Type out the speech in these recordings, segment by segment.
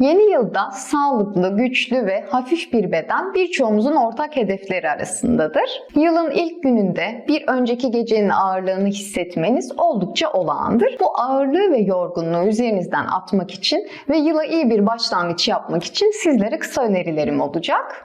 Yeni yılda sağlıklı, güçlü ve hafif bir beden birçoğumuzun ortak hedefleri arasındadır. Yılın ilk gününde bir önceki gecenin ağırlığını hissetmeniz oldukça olağandır. Bu ağırlığı ve yorgunluğu üzerinizden atmak için ve yıla iyi bir başlangıç yapmak için sizlere kısa önerilerim olacak.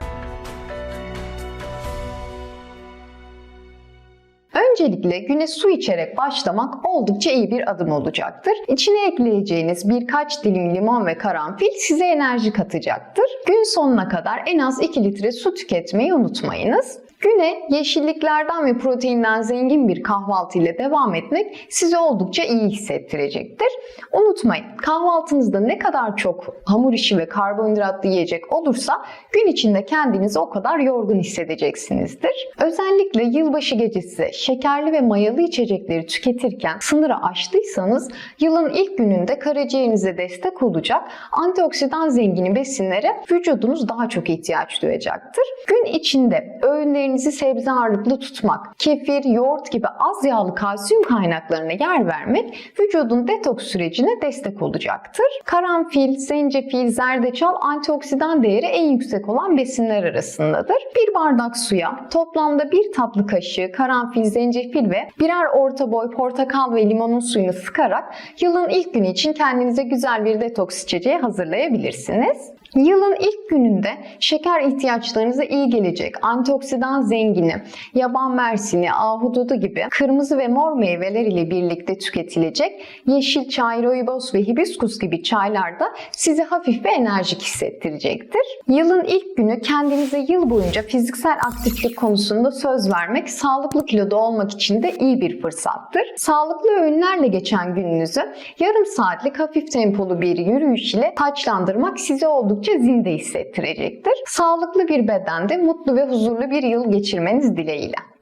Öncelikle güne su içerek başlamak oldukça iyi bir adım olacaktır. İçine ekleyeceğiniz birkaç dilim limon ve karanfil size enerji katacaktır. Gün sonuna kadar en az 2 litre su tüketmeyi unutmayınız. Güne yeşilliklerden ve proteinden zengin bir kahvaltı ile devam etmek sizi oldukça iyi hissettirecektir. Unutmayın kahvaltınızda ne kadar çok hamur işi ve karbonhidratlı yiyecek olursa gün içinde kendinizi o kadar yorgun hissedeceksinizdir. Özellikle yılbaşı gecesi şekerli ve mayalı içecekleri tüketirken sınırı aştıysanız yılın ilk gününde karaciğerinize destek olacak antioksidan zengini besinlere vücudunuz daha çok ihtiyaç duyacaktır. Gün içinde öğünlerinizi sebze ağırlıklı tutmak, kefir, yoğurt gibi az yağlı kalsiyum kaynaklarına yer vermek vücudun detoks sürecine destek olacaktır. Karanfil, zencefil, zerdeçal antioksidan değeri en yüksek olan besinler arasındadır. Bir bardak suya toplamda bir tatlı kaşığı karanfil, zencefil ve birer orta boy portakal ve limonun suyunu sıkarak yılın ilk günü için kendinize güzel bir detoks içeceği hazırlayabilirsiniz. Yılın ilk gününde şeker ihtiyaçlarınıza iyi gelecek antioksidan zengini, yaban mersini, ahududu gibi kırmızı ve mor meyveler ile birlikte tüketilecek yeşil çay, rooibos ve hibiskus gibi çaylar da sizi hafif ve enerjik hissettirecektir. Yılın ilk günü kendinize yıl boyunca fiziksel aktiflik konusunda söz vermek, sağlıklı kiloda olmak için de iyi bir fırsattır. Sağlıklı öğünlerle geçen gününüzü yarım saatlik hafif tempolu bir yürüyüş ile taçlandırmak size oldukça zinde hissettirecektir. Sağlıklı bir bedende mutlu ve huzurlu bir yıl geçirmeniz dileğiyle.